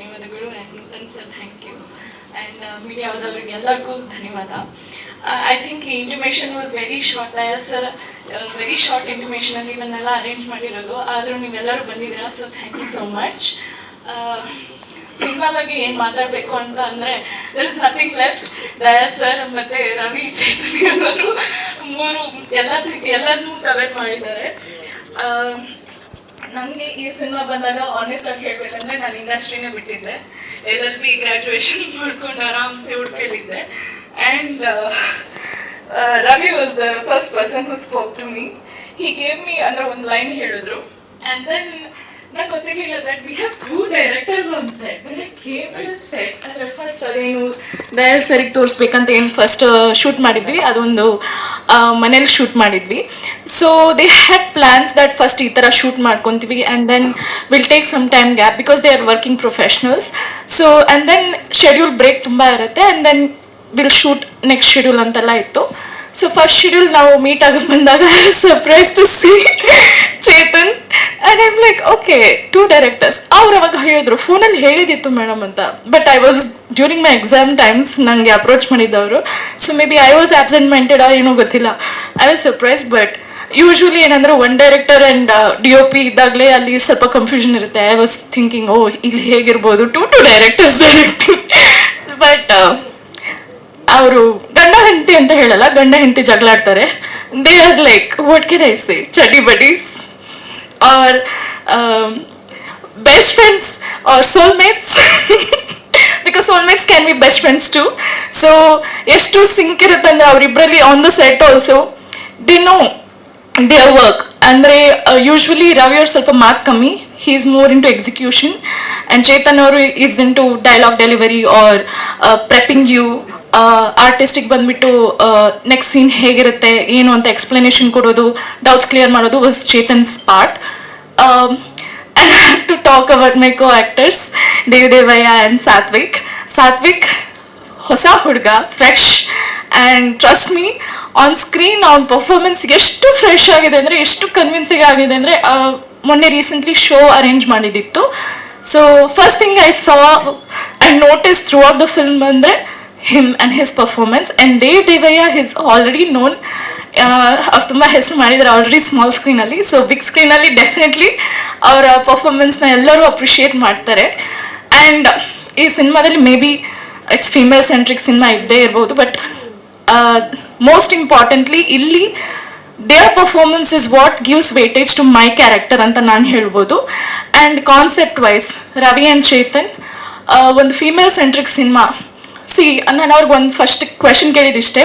Nutan sir thank you and ಮೀಡಿಯಾದವ್ರಿಗೆ ಎಲ್ಲರಿಗೂ ಧನ್ಯವಾದ. I think ಈ intimation was very short Dayal sir very short ಇಂಟಿಮೇಷನಲ್ಲಿ ಇದನ್ನೆಲ್ಲ arrange ಮಾಡಿರೋದು. ಆದರೂ ನೀವೆಲ್ಲರೂ ಬಂದಿದ್ದೀರಾ? So thank you so much cinema ಬಗ್ಗೆ ಏನು ಮಾತಾಡಬೇಕು ಅಂತ ಅಂದರೆ there is nothing left Dayal sir ಮತ್ತು ರವಿ ಚೈತನ್ಯ ಅವರು ಮೂರು ಎಲ್ಲ ಎಲ್ಲನೂ ಕವರ್ ಮಾಡಿದ್ದಾರೆ. ನನಗೆ ಈ ಸಿನಿಮಾ ಬಂದಾಗ ಆನೆಸ್ಟ್ ಆಗಿ ಹೇಳ್ಬೇಕಂದ್ರೆ ನಾನು ಇಂಡಸ್ಟ್ರಿನೇ ಬಿಟ್ಟಿದ್ದೆ. ಎಲ್ ಎಲ್ ಬಿ ಗ್ರ್ಯಾಜುಯೇಷನ್ ಮಾಡ್ಕೊಂಡು ಆರಾಮ್ಸೆ ಹುಡ್ಕೇಳಿದ್ದೆ and Ravi was the first person who spoke to me he gave me ಅಂದ್ರೆ ಒಂದು ಲೈನ್ ಹೇಳಿದ್ರು. ಆ್ಯಂಡ್ ದೆನ್ ನಂಗೆ ಗೊತ್ತಿರಲಿಲ್ಲ that we have two directors on set ಕೇವಲ ಸೆಟ್ ಅಂದರೆ ಫಸ್ಟ್ ಅದೇನು ದಯಾಲ್ ಸರಿಗೆ ತೋರಿಸ್ಬೇಕಂತ ಏನು ಫಸ್ಟ್ ಶೂಟ್ ಮಾಡಿದ್ವಿ. ಅದೊಂದು ಮನೇಲಿ ಶೂಟ್ ಮಾಡಿದ್ವಿ. So they had plans that first ಈ ಥರ ಶೂಟ್ ಮಾಡ್ಕೊತೀವಿ and then will take some time gap because they are working professionals so and then schedule break ತುಂಬ ಇರುತ್ತೆ and then will shoot next schedule ಅಂತೆಲ್ಲ ಇತ್ತು. So first schedule ನಾವು meet ಆಗಿ ಬಂದಾಗ surprise to see Chetan and I'm like okay two directors ಅವ್ರು ಅವಾಗ ಹೇಳಿದ್ರು ಫೋನಲ್ಲಿ ಹೇಳಿದಿತ್ತು ಮೇಡಮ್ ಅಂತ but I was during my exam times ನನಗೆ approach ಮಾಡಿದ್ದವರು so maybe I was absentminded ಏನೋ ಗೊತ್ತಿಲ್ಲ. I was surprise but usually ಏನಂದ್ರೆ one director and D O P ಇದ್ದಾಗಲೇ ಅಲ್ಲಿ ಸ್ವಲ್ಪ ಕನ್ಫ್ಯೂಷನ್ ಇರುತ್ತೆ. ಐ ವಾಸ್ ಥಿಂಕಿಂಗ್ ಓ ಇಲ್ಲಿ ಹೇಗಿರ್ಬೋದು? Two two directors directing but ಅವರು ಗಂಡ ಹೆಂಡತಿ ಅಂತ ಹೇಳಲ್ಲ, ಗಂಡ ಹೆಂಡತಿ ಜಗಳಾಡ್ತಾರೆ. They are like what can I say chaddi buddies are best friends are soulmates because soulmates can be best friends too so ಎಷ್ಟು sync ಇರುತ್ತೆ ಅಂದರೆ ಅವರಿಬ್ಬರಲ್ಲಿ on the set also they know their work ಅಂದರೆ usually Ravi ಅವ್ರು ಸ್ವಲ್ಪ ಮಾತು ಕಮ್ಮಿ. He is more into execution and Chetan ಅವರು is in to dialogue delivery are prepping you ಆರ್ಟಿಸ್ಟಿಗೆ ಬಂದ್ಬಿಟ್ಟು ನೆಕ್ಸ್ಟ್ ಸೀನ್ ಹೇಗಿರುತ್ತೆ, ಏನು ಅಂತ ಎಕ್ಸ್ಪ್ಲನೇಷನ್ ಕೊಡೋದು ಡೌಟ್ಸ್ ಕ್ಲಿಯರ್ ಮಾಡೋದು was Chetan's part to talk about my co actors Devadevaiah and Sathvik Sathvik ಹೊಸ ಹುಡುಗ fresh and trust me on screen on performance ಎಷ್ಟು fresh ಆಗಿದೆ ಅಂದರೆ, ಎಷ್ಟು ಕನ್ವಿನ್ಸಿಂಗ್ ಆಗಿದೆ ಅಂದರೆ ಮೊನ್ನೆ recently show arrange ಮಾಡಿದ್ದಿತ್ತು. So first thing I saw and notice throughout the film ಅಂದರೆ him and his performance and Dev Devaiah his already known ಅವ್ರು ತುಂಬ ಹೆಸರು ಮಾಡಿದ್ದಾರೆ ಆಲ್ರೆಡಿ ಸ್ಮಾಲ್ ಸ್ಕ್ರೀನಲ್ಲಿ ಸೊ ಬಿಗ್ ಸ್ಕ್ರೀನಲ್ಲಿ ಡೆಫಿನೆಟ್ಲಿ ಅವರ ಪರ್ಫಾರ್ಮೆನ್ಸ್ನ ಎಲ್ಲರೂ ಅಪ್ರಿಷಿಯೇಟ್ ಮಾಡ್ತಾರೆ. ಆ್ಯಂಡ್ ಈ ಸಿನಿಮಾದಲ್ಲಿ maybe it's female centric cinema ಇದ್ದೇ ಇರ್ಬೋದು ಬಟ್ ಮೋಸ್ಟ್ ಇಂಪಾರ್ಟೆಂಟ್ಲಿ ಇಲ್ಲಿ their performance is what gives weightage to my character ಅಂತ ನಾನು ಹೇಳ್ಬೋದು. And concept wise Ravi and Chetan ಒಂದು ಫೀಮೇಲ್ ಸೆಂಟ್ರಿಕ್ ಸಿನಿಮಾ ಸಿ ನಾನು ಅವ್ರಿಗೆ ಒಂದು ಫಸ್ಟ್ ಕ್ವೆಶನ್ ಕೇಳಿದಿಷ್ಟೇ.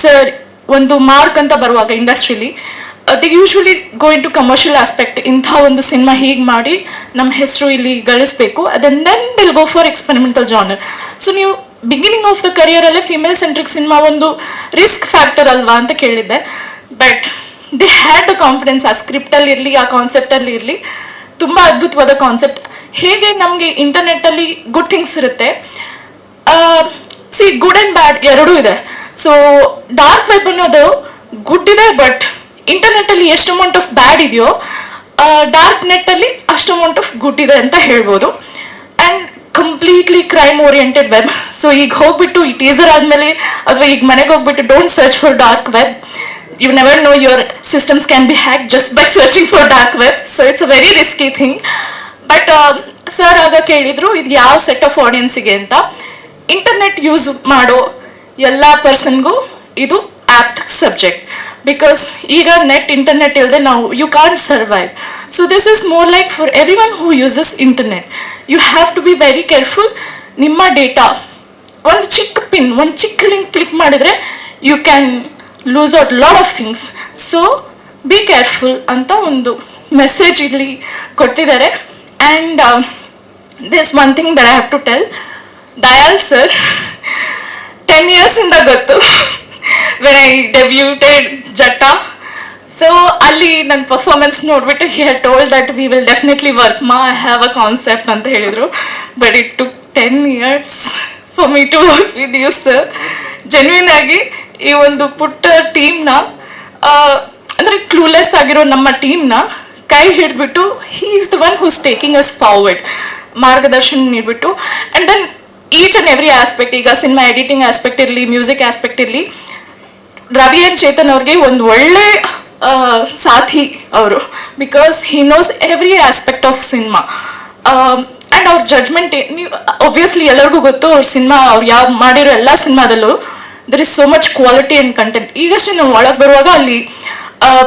ಸರ್ ಒಂದು ಮಾರ್ಕ್ ಅಂತ ಬರುವಾಗ ಇಂಡಸ್ಟ್ರಿಲಿ the usually going to commercial aspect ಇಂಥ ಒಂದು ಸಿನಿಮಾ ಹೀಗೆ ಮಾಡಿ ನಮ್ಮ ಹೆಸರು ಇಲ್ಲಿ ಗಳಿಸ್ಬೇಕು. ಅದನ್ then will go for experimental genre so ನೀವು ಬಿಗಿನಿಂಗ್ ಆಫ್ ದ ಕರಿಯರಲ್ಲೇ ಫಿಮೇಲ್ ಸೆಂಟ್ರಿಕ್ ಸಿನಿಮಾ ಒಂದು ರಿಸ್ಕ್ ಫ್ಯಾಕ್ಟರ್ ಅಲ್ವಾ ಅಂತ ಕೇಳಿದ್ದೆ. But they had a confidence ಆ ಸ್ಕ್ರಿಪ್ಟಲ್ಲಿ ಇರಲಿ, ಆ ಕಾನ್ಸೆಪ್ಟಲ್ಲಿ ಇರಲಿ. ತುಂಬ ಅದ್ಭುತವಾದ ಕಾನ್ಸೆಪ್ಟ್ ಹೇಗೆ ನಮಗೆ ಇಂಟರ್ನೆಟ್ಟಲ್ಲಿ ಗುಡ್ ಥಿಂಗ್ಸ್ ಇರುತ್ತೆ? ಸಿ ಗುಡ್ ಆ್ಯಂಡ್ ಬ್ಯಾಡ್ ಎರಡೂ ಇದೆ. ಸೊ ಡಾರ್ಕ್ ವೆಬ್ ಅನ್ನೋದು ಗುಡ್ ಇದೆ ಬಟ್ ಇಂಟರ್ನೆಟ್ಟಲ್ಲಿ ಎಷ್ಟು ಅಮೌಂಟ್ ಆಫ್ ಬ್ಯಾಡ್ ಇದೆಯೋ ಡಾರ್ಕ್ ನೆಟ್ಟಲ್ಲಿ ಅಷ್ಟು ಅಮೌಂಟ್ ಆಫ್ ಗುಡ್ ಇದೆ ಅಂತ ಹೇಳ್ಬೋದು. And completely crime oriented web so ಈಗ ಹೋಗ್ಬಿಟ್ಟು ಈ ಟೀಸರ್ ಆದಮೇಲೆ, ಅಥವಾ ಈಗ ಮನೆಗೆ ಹೋಗ್ಬಿಟ್ಟು don't search for dark web you never know your systems can be hack just by searching for dark web so it's a very risky thing but sir ಆಗ ಕೇಳಿದ್ರು, ಇದು ಯಾವ ಸೆಟ್ ಆಫ್ ಆಡಿಯನ್ಸಿಗೆ ಅಂತ? ಇಂಟರ್ನೆಟ್ ಯೂಸ್ ಮಾಡೋ ಎಲ್ಲ ಪರ್ಸನ್ಗೂ ಇದು apt subject because ಈಗ ನೆಟ್ ಇಂಟರ್ನೆಟ್ ಇಲ್ಲದೆ ನಾವು you can't survive so this is more like for everyone who uses internet you have to be very careful ನಿಮ್ಮ ಡೇಟಾ ಒಂದು ಚಿಕ್ಕ ಪಿನ್ ಒಂದು ಚಿಕ್ಕ ಲಿಂಕ್ ಕ್ಲಿಕ್ ಮಾಡಿದರೆ you can lose out lot of things so be careful ಅಂತ ಒಂದು message ಇಲ್ಲಿ ಕೊಡ್ತಿದ್ದಾರೆ. And this one thing that I have to tell Dayal sir ten ಇಯರ್ಸಿಂದ ಗೊತ್ತು when I debuted Jatta so ಅಲ್ಲಿ ನನ್ನ ಪರ್ಫಾರ್ಮೆನ್ಸ್ ನೋಡ್ಬಿಟ್ಟು he had told that we will definitely work ಮಾ I have a concept ಅಂತ ಹೇಳಿದರು. But it took ten years for me to work with you sir genuine ಆಗಿ ಈ ಒಂದು ಪುಟ್ಟ ಟೀಮ್ನ ಅಂದರೆ ಕ್ಲೂಲೆಸ್ ಆಗಿರೋ ನಮ್ಮ ಟೀಮ್ನ ಕೈ ಹಿಡಿದ್ಬಿಟ್ಟು he is the one who's taking us forward ಮಾರ್ಗದರ್ಶನ ನೀಡಿಬಿಟ್ಟು. And then each and every aspect ಈಗ ಸಿನಿಮಾ ಎಡಿಟಿಂಗ್ ಆಸ್ಪೆಕ್ಟ್ ಇರಲಿ ಮ್ಯೂಸಿಕ್ ಆಸ್ಪೆಕ್ಟ್ ಇರಲಿ, ರವಿ ಅಂಡ್ ಚೇತನ್ ಅವ್ರಿಗೆ ಒಂದು ಒಳ್ಳೆ ಸಾಥಿ ಅವರು. Because he knows every aspect of cinema and ಅವ್ರ ಜಡ್ಜ್ಮೆಂಟ್ ನೀವು ಒಬ್ವಿಯಸ್ಲಿ ಎಲ್ಲರಿಗೂ ಗೊತ್ತು ಅವ್ರ ಸಿನಿಮಾ ಅವ್ರು ಯಾವ ಮಾಡಿರೋ ಎಲ್ಲ ಸಿನಿಮಾದಲ್ಲೂ there is so much quality and content ಈಗಷ್ಟೇ ನಾವು ಒಳಗೆ ಬರುವಾಗ ಅಲ್ಲಿ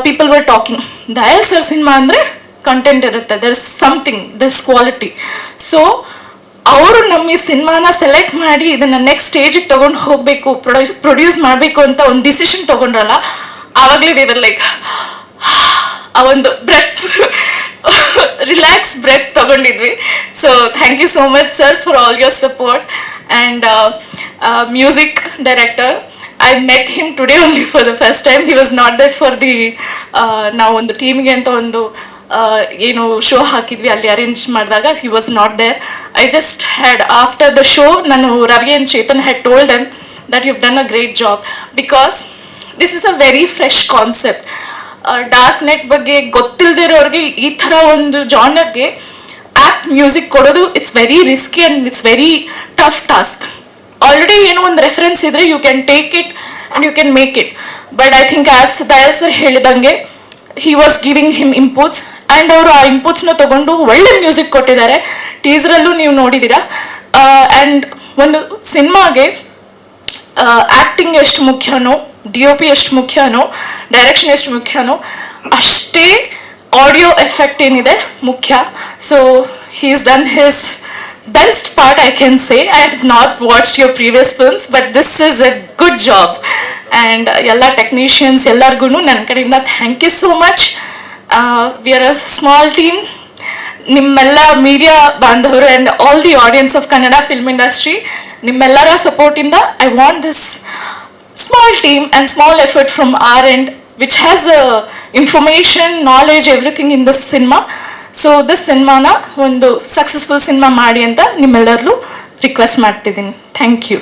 people were talking Dayal sir cinema ಅಂದರೆ ಕಂಟೆಂಟ್ ಇರುತ್ತೆ. There is something there is quality so ಅವರು ನಮ್ಮ ಈ ಸಿನಿಮಾನ ಸೆಲೆಕ್ಟ್ ಮಾಡಿ ಇದನ್ನ ನೆಕ್ಸ್ಟ್ ಸ್ಟೇಜಿಗೆ ತಗೊಂಡು ಹೋಗಬೇಕು ಪ್ರೊಡ್ಯೂಸ್ ಪ್ರೊಡ್ಯೂಸ್ ಮಾಡಬೇಕು ಅಂತ ಒಂದು ಡಿಸಿಷನ್ ತಗೊಂಡ್ರಲ್ಲ, ಆವಾಗಲೇ ವಿವರ್ ಲೈಕ್ ಆ ಒಂದು breath relax breath ತಗೊಂಡಿದ್ವಿ. So thank you so much sir for all your support and music director I met him today only for the first time he was not that for the ನಾವು ಒಂದು ಟೀಮ್ಗೆ ಅಂತ ಒಂದು ಏನು show ಹಾಕಿದ್ವಿ, ಅಲ್ಲಿ arrange ಮಾಡಿದಾಗ he was not there I just had after the show ನಾನು Ravi and Chetan had told them that you done a great job because this is a very fresh concept dark net ಬಗ್ಗೆ ಗೊತ್ತಿಲ್ಲದಿರೋರಿಗೆ ಈ ಥರ ಒಂದು ಜಾನರ್ಗೆ apt music ಕೊಡೋದು it's very risky and it's very tough task already ಏನೋ ಒಂದು reference ಇದ್ರೆ you can take it and you can make it but I think as Dayal sir ಹೇಳಿದಂಗೆ he was giving him inputs and ಅವರು ಆ ಇನ್ಪುಟ್ಸ್ನ ತಗೊಂಡು ಒಳ್ಳೆ music ಕೊಟ್ಟಿದ್ದಾರೆ. ಟೀಸರಲ್ಲೂ ನೀವು ನೋಡಿದ್ದೀರಾ? ಆ್ಯಂಡ್ ಒಂದು ಸಿನಿಮಾಗೆ ಆ್ಯಕ್ಟಿಂಗ್ ಎಷ್ಟು ಮುಖ್ಯನೋ ಡಿ ಒ ಪಿ ಎಷ್ಟು ಮುಖ್ಯನೋ ಡೈರೆಕ್ಷನ್ ಎಷ್ಟು ಮುಖ್ಯನೋ, ಅಷ್ಟೇ ಆಡಿಯೋ ಎಫೆಕ್ಟ್ ಏನಿದೆ ಮುಖ್ಯ. So he's done his best part I can say I have not watched your previous films but this is a good job and ಎಲ್ಲ technicians ಎಲ್ಲರಿಗೂ ನನ್ನ ಕಡೆಯಿಂದ thank you so much we are a small team ನಿಮ್ಮೆಲ್ಲ media ಬಾಂಧವರು and all the audience of Kannada film industry ನಿಮ್ಮೆಲ್ಲರ ಸಪೋರ್ಟಿಂದ I want this small team and small effort from our end which has information knowledge everything in this cinema so this ಸಿನಿಮಾನ ಒಂದು successful cinema ಮಾಡಿ ಅಂತ ನಿಮ್ಮೆಲ್ಲರಲ್ಲೂ request ಮಾಡ್ತಿದ್ದೀನಿ. Thank you